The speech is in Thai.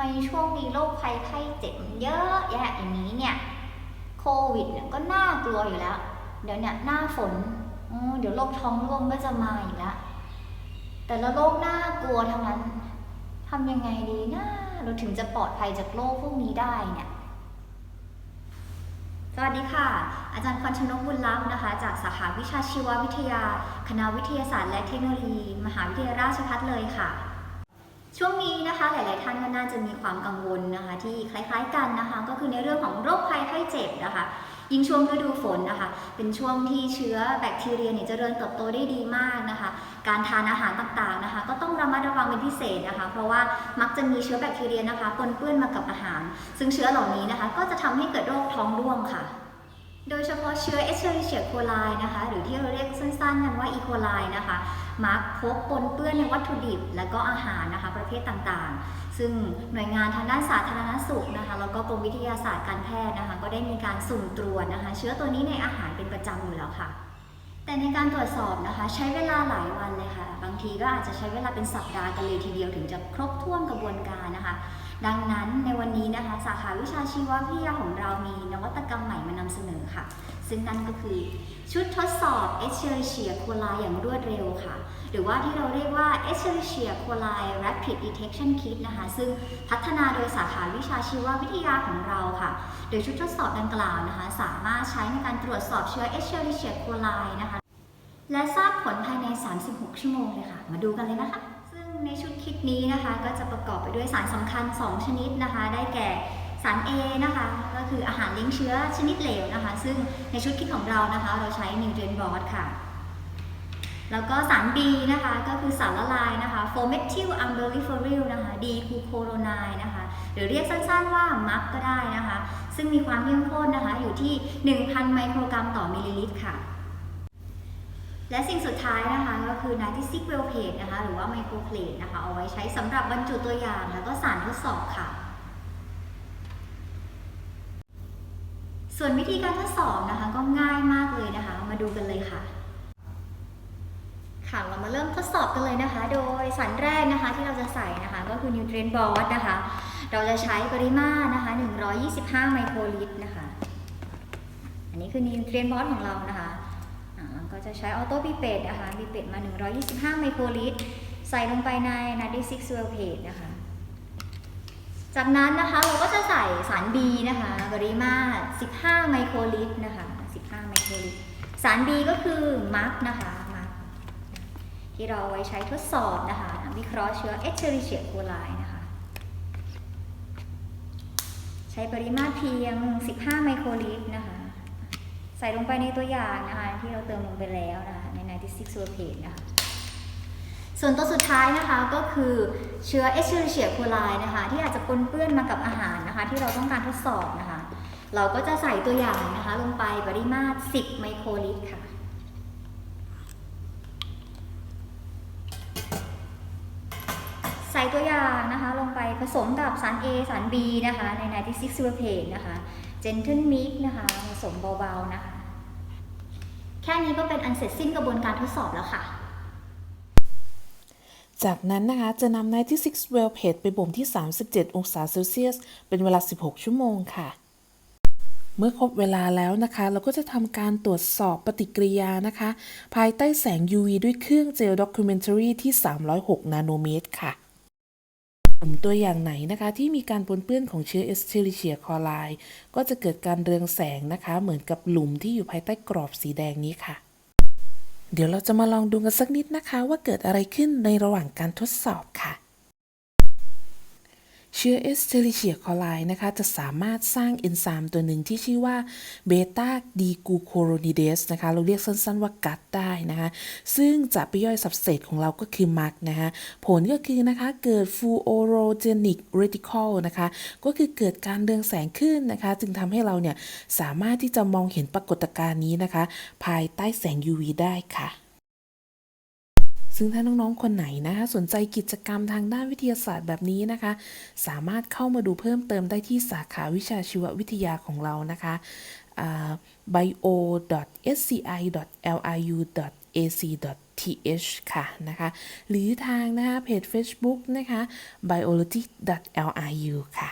ไมช่วงนี้โรคภัยไข้เจ็บมันเยอะแยะอย่างนี้เนี่ยโควิดเนี่ยก็น่ากลัวอยู่แล้ว เดี๋ยวเนี่ยหน้าฝนเดี๋ยวโรคท้องร่วงก็จะมาอีกแล้วแต่ละโรคน่ากลัวทั้งนั้นทำยังไงดีนะเราถึงจะปลอดภัยจากโรคพวกนี้ได้เนี่ยสวัสดีค่ะ อาจารย์พรชนกบุญลักษ์นะคะ จากสาขาวิชาชีววิทยา คณะวิทยาศาสตร์และเทคโนโลยี มหาวิทยาลัยราชภัฏเลยค่ะ ช่วงนี้นะคะหลาย ๆ ท่านก็น่าจะมีความกังวลนะคะ ที่คล้าย ๆ กันนะคะ ก็คือในเรื่องของโรคภัยไข้เจ็บนะคะ ยิ่งช่วงฤดูฝนนะคะ เป็นช่วงที่เชื้อแบคทีเรียเนี่ยเจริญเติบโตได้ดีมากนะคะ การทานอาหารต่าง ๆ นะคะ ก็ต้องระมัดระวังเป็นพิเศษนะคะ เพราะว่ามักจะมีเชื้อแบคทีเรียนะคะปนเปื้อนมากับอาหาร ซึ่งเชื้อเหล่านี้นะคะ ก็จะทำให้เกิดโรคท้องร่วงค่ะ โดยเฉพาะเชื้อเอชเชอริเชียโคไลนะคะ หรือที่เราเรียกสั้นๆกันว่าอีโคไลนะคะ มักพบปนเปื้อนในวัตถุดิบ และก็อาหารนะคะ ประเภทต่างๆ ซึ่งหน่วยงานทางด้านสาธารณสุขนะคะ แล้วก็กรมวิทยาศาสตร์การแพทย์นะคะ ก็ได้มีการสุ่มตรวจนะคะ เชื้อตัวนี้ในอาหารเป็นประจำอยู่แล้วค่ะ แต่ในการตรวจสอบนะคะ ใช้เวลาหลายวันเลยค่ะ บางทีก็อาจจะใช้เวลาเป็นสัปดาห์กันเลยทีเดียวถึงจะครบถ้วนกระบวนการนะคะ ดังนั้นในวันนี้นะคะ สาขาวิชาชีววิทยาของเรามีนวัตกรรมใหม่มานำเสนอค่ะ ซึ่งนั่นก็คือชุดทดสอบ Escherichia coli อย่างรวดเร็วค่ะ หรือว่าที่เราเรียกว่า Escherichia coli Rapid Detection Kit นะคะ ซึ่งพัฒนาโดยสาขาวิชาชีววิทยาของเราค่ะ โดยชุดทดสอบดังกล่าวนะคะ สามารถใช้ในการตรวจสอบเชื้อ Escherichia coli นะคะ และทราบผลภายใน 36 ชั่วโมงเลยค่ะ มาดูกันเลยนะคะ ซึ่งในชุดคิดนี้นะคะก็จะประกอบไปด้วยสารสำคัญ 2 ชนิดนะคะ ได้แก่สาร A นะคะ ก็คืออาหารเลี้ยงเชื้อชนิดเหลวนะคะ ซึ่งในชุดคิดของเรานะคะ เราใช้ Nutrient Board ค่ะ แล้วก็สาร B นะคะ ก็คือสารละลายนะคะ Formethyl umbelliferyl นะคะ D g l u c u r o n i นะคะ หรือเรียกสั้นๆว่า MUC ก็ได้นะคะ ซึ่งมีความเข้มข้นนะคะ อยู่ที่ 1,000 ไมโครกรัมต่อมิลลิลิตรค่ะ และสิ่งสุดท้ายนะคะก็คือ 96 well plate นะคะหรือว่า micro plate นะคะเอาไว้ใช้สำหรับบรรจุตัวอย่างแล้วก็สารทดสอบค่ะ ส่วนวิธีการทดสอบนะคะก็ง่ายมากเลยนะคะ มาดูกันเลยค่ะ ค่ะเรามาเริ่มทดสอบกันเลยนะคะ โดยสารแรกนะคะที่เราจะใส่นะคะก็คือ nutrient board นะคะ เราจะใช้ปริมาตรนะคะ 125 ไมโครลิตรนะคะ อันนี้คือ nutrient board ของเรานะคะ อ่าก็จะใช้ออโต้พิเปตนะคะพิเปตมา 125 ไมโครลิตร ใส่ลงไปใน96 well plate นะคะ จากนั้นนะคะเราก็จะใส่สาร B นะคะปริมาตร15 ไมโครลิตรนะคะ 15 ไมโครลิตร สาร B ก็คือมาร์กนะคะมาร์กที่เราไว้ใช้ทดสอบนะคะวิเคราะห์เชื้อ Escherichia coli นะคะ ใช้ปริมาตรเพียง 15 ไมโครลิตรนะคะ ใส่ลงไปในตัวอย่างนะคะที่เราเติมลงไปแล้วนะคะใน96 sulfate นะคะส่วนตัวสุดท้ายนะคะก็คือเชื้อเอชเชอริเชียโคไลนะคะที่อาจจะปนเปื้อนมากับอาหารนะคะ ที่เราต้องการทดสอบนะคะ เราก็จะใส่ตัวอย่างนะคะ ลงไปปริมาตร 10 ไมโครลิตรค่ะ ส่ตัวอย่างนะคะลงไปผสมกับสาร A สาร B นะคะใน96 well plate นะคะ Gentle Mix นะคะผสมเบาๆนะคะ แค่นี้ก็เป็นอันเสร็จสิ้นกระบวนการทดสอบแล้วค่ะจากนั้นนะคะจะนำ96 well p a d ไปบ่มที่ 37 องศาเซลเซียส เป็นเวลา 16 ชั่วโมงค่ะ เมื่อครบเวลาแล้วนะคะ เราก็จะทำการตรวจสอบปฏิกิริยานะคะ ภายใต้แสง UV ด้วยเครื่องเจลด็อกิเมนทารีที่ 306 นาโนเมตรค่ะ ลุ่มตัวอย่างไหนนะคะที่มีการปนเปื้อนของเชื้อเอสเชริเชียคอไลก็จะเกิดการเรืองแสงนะคะ เหมือนกับหลุมที่อยู่ภายใต้กรอบสีแดงนี้ค่ะ เดี๋ยวเราจะมาลองดูกันสักนิดนะคะ ว่าเกิดอะไรขึ้นในระหว่างการทดสอบค่ะ เชื้อ Escherichia coli นะคะ จะสามารถสร้างเอนไซม์ตัวหนึ่งที่ชื่อว่าเบต้าดีกูโคโรนิเดสนะคะ เราเรียกสั้นๆว่ากัดได้นะคะ ซึ่งจะไปย่อยสับเซตของเราก็คือมักนะคะผลก็คือนะคะเกิดฟูโอโรเจนิกเรติคอลนะคะ ก็คือเกิดการเรืองแสงขึ้นนะคะ จึงทำให้เราเนี่ยสามารถที่จะมองเห็นปรากฏการณ์นี้นะคะ ภายใต้แสง UV ได้ค่ะ ซึ่งถ้าน้องๆคนไหนนะคะ สนใจกิจกรรมทางด้านวิทยาศาสตร์แบบนี้นะคะ สามารถเข้ามาดูเพิ่มเติมได้ที่สาขาวิชาชีววิทยาของเรานะคะ bio.sci.liu.ac. th ค่ะนะคะ หรือทางนะคะเพจ Facebook นะคะ biology liu ค่ะ